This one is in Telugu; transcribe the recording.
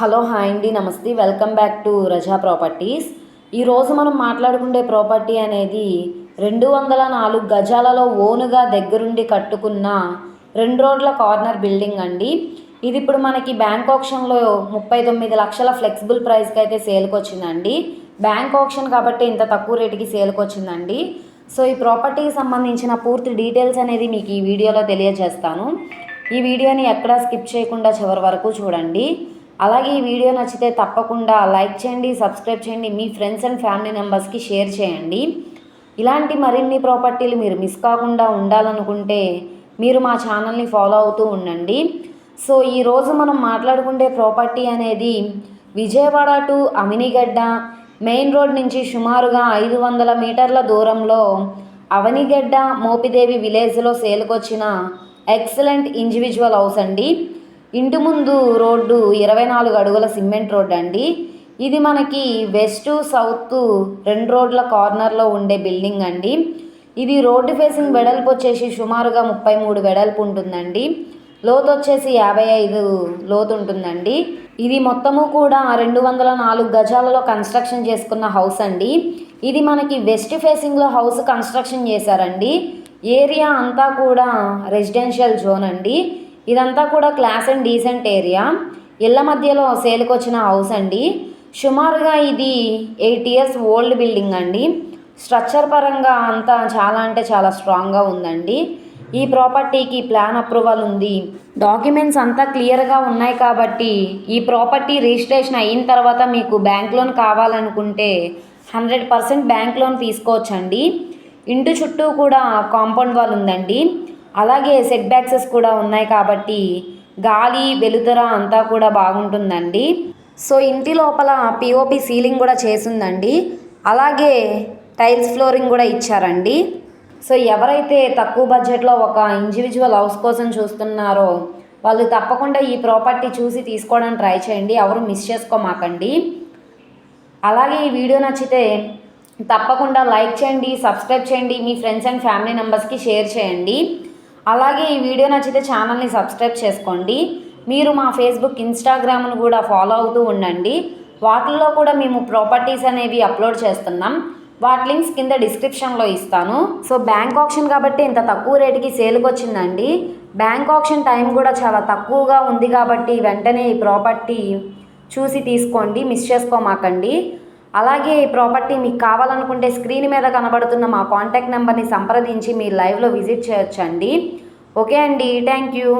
హలో హాయ్ అండి నమస్తే. Welcome back to Raza properties. ఈరోజు మనం మాట్లాడుకునే ప్రాపర్టీ అనేది రెండు వందల నాలుగు గజాలలో ఓనుగా దగ్గరుండి కట్టుకున్న రెండు రోడ్ల కార్నర్ బిల్డింగ్ అండి. ఇది ఇప్పుడు మనకి బ్యాంక్ ఆప్షన్లో ముప్పై తొమ్మిది లక్షల ఫ్లెక్సిబుల్ ప్రైస్కి అయితే సేల్కి వచ్చిందండి. బ్యాంక్ ఆప్షన్ కాబట్టి ఇంత తక్కువ రేటుకి సేల్కి వచ్చిందండి. సో ఈ ప్రాపర్టీకి సంబంధించిన పూర్తి డీటెయిల్స్ అనేది మీకు ఈ వీడియోలో తెలియజేస్తాను. ఈ వీడియోని ఎక్కడా స్కిప్ చేయకుండా చివరి వరకు చూడండి. అలాగే ఈ వీడియో నచ్చితే తప్పకుండా లైక్ చేయండి సబ్స్క్రైబ్ చేయండి మీ ఫ్రెండ్స్ అండ్ ఫ్యామిలీ మెంబర్స్కి షేర్ చేయండి. ఇలాంటి మరిన్ని ప్రాపర్టీలు మీరు మిస్ కాకుండా ఉండాలనుకుంటే మీరు మా ఛానల్ని ఫాలో అవుతూ ఉండండి. సో ఈరోజు మనం మాట్లాడుకుంటే ప్రాపర్టీ అనేది Vijayawada to Aminigadda main road నుంచి సుమారుగా ఐదు వందల మీటర్ల దూరంలో అవనిగడ్డ మోపిదేవి విలేజ్లో సేల్కొచ్చిన ఎక్సలెంట్ ఇండివిజువల్ హౌస్ అండి. ఇంటి ముందు రోడ్డు ఇరవై నాలుగు అడుగుల సిమెంట్ రోడ్ అండి. ఇది మనకి వెస్ట్ సౌత్ రెండు రోడ్ల కార్నర్లో ఉండే బిల్డింగ్ అండి. ఇది రోడ్డు ఫేసింగ్ వెడల్పు వచ్చేసి సుమారుగా ముప్పై మూడు వెడల్పు ఉంటుందండి. లోతు వచ్చేసి యాభై ఐదు లోతు ఉంటుందండి. ఇది మొత్తము కూడా రెండు వందల నాలుగు గజాలలో కన్స్ట్రక్షన్ చేసుకున్న హౌస్ అండి. ఇది మనకి వెస్ట్ ఫేసింగ్లో హౌస్ కన్స్ట్రక్షన్ చేశారండి. ఏరియా అంతా కూడా రెసిడెన్షియల్ జోన్ అండి. ఇదంతా కూడా క్లాస్ అండ్ డీసెంట్ ఏరియా ఇళ్ళ మధ్యలో సేల్కి వచ్చిన హౌస్ అండి. సుమారుగా ఇది ఎయిట్ ఇయర్స్ ఓల్డ్ బిల్డింగ్ అండి. స్ట్రక్చర్ పరంగా అంతా చాలా అంటే చాలా స్ట్రాంగ్గా ఉందండి. ఈ ప్రాపర్టీకి ప్లాన్ అప్రూవల్ ఉంది. డాక్యుమెంట్స్ అంతా క్లియర్గా ఉన్నాయి కాబట్టి ఈ ప్రాపర్టీ రిజిస్ట్రేషన్ అయిన తర్వాత మీకు బ్యాంక్ లోన్ కావాలనుకుంటే హండ్రెడ్ పర్సెంట్ బ్యాంక్ లోన్ తీసుకోవచ్చండి. ఇంటి చుట్టూ కూడా కాంపౌండ్ వాల్ ఉందండి. అలాగే సెట్ బ్యాక్సెస్ కూడా ఉన్నాయి కాబట్టి గాలి వెలుతుర అంతా కూడా బాగుంటుందండి. సో ఇంటి లోపల పిఓపి సీలింగ్ కూడా చేసిందండి. అలాగే టైల్స్ ఫ్లోరింగ్ కూడా ఇచ్చారండి. సో ఎవరైతే తక్కువ బడ్జెట్లో ఒక ఇండివిజువల్ హౌస్ కోసం చూస్తున్నారో వాళ్ళు తప్పకుండా ఈ ప్రాపర్టీ చూసి తీసుకోవడానికి ట్రై చేయండి. ఎవరు మిస్ చేసుకోమాకండి. అలాగే ఈ వీడియో నచ్చితే తప్పకుండా లైక్ చేయండి సబ్స్క్రైబ్ చేయండి మీ ఫ్రెండ్స్ అండ్ ఫ్యామిలీ మెంబర్స్కి షేర్ చేయండి. అలాగే ఈ వీడియో నచ్చితే ఛానల్ని సబ్స్క్రైబ్ చేసుకోండి. మీరు మా ఫేస్బుక్ ఇన్స్టాగ్రామ్ను కూడా ఫాలో అవుతూ ఉండండి. వాటిల్లో కూడా మేము ప్రాపర్టీస్ అనేవి అప్లోడ్ చేస్తున్నాం. వాటి లింక్స్ కింద డిస్క్రిప్షన్లో ఇస్తాను. సో బ్యాంక్ ఆప్షన్ కాబట్టి ఇంత తక్కువ రేటుకి సేల్కి వచ్చిందండి. బ్యాంక్ ఆప్షన్ టైం కూడా చాలా తక్కువగా ఉంది కాబట్టి వెంటనే ఈ ప్రాపర్టీ చూసి తీసుకోండి. మిస్ చేసుకోమాకండి. అలాగే ఈ ప్రాపర్టీ మీకు కావాలనుకుంటే స్క్రీన్ మీద కనబడుతున్న మా కాంటాక్ట్ నెంబర్ని సంప్రదించి మీరు లైవ్లో విజిట్ చేయొచ్చండి. ఓకే అండి థ్యాంక్ యూ.